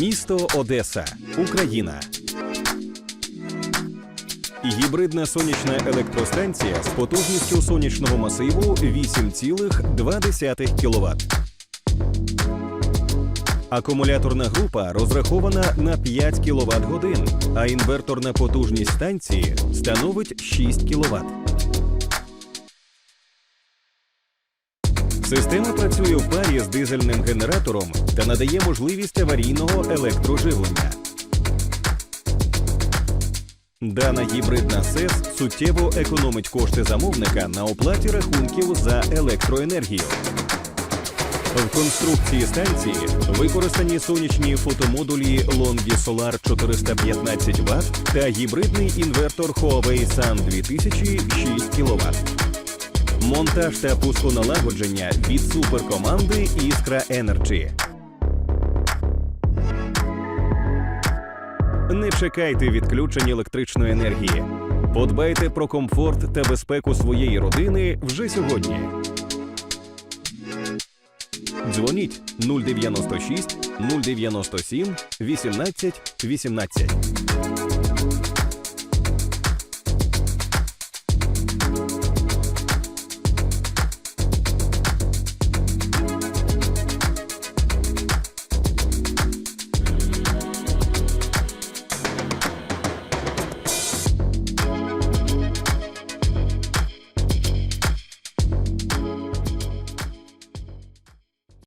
Місто Одеса, Україна. Гібридна сонячна електростанція з потужністю сонячного масиву 8,2 кВт. Акумуляторна група розрахована на 5 кВт годин, а інверторна потужність станції становить 6 кВт. Система працює в парі з дизельним генератором та надає можливість аварійного електроживлення. Дана гібридна СЕС суттєво економить кошти замовника на оплаті рахунків за електроенергію. В конструкції станції використані сонячні фотомодулі Longi Solar 415 Вт та гібридний інвертор Huawei Sun 2000 6 кВт. Монтаж та пусконалагодження від суперкоманди Іскра Energy. Не чекайте відключень електричної енергії. Подбайте про комфорт та безпеку своєї родини вже сьогодні. Дзвоніть 096 097 18 18.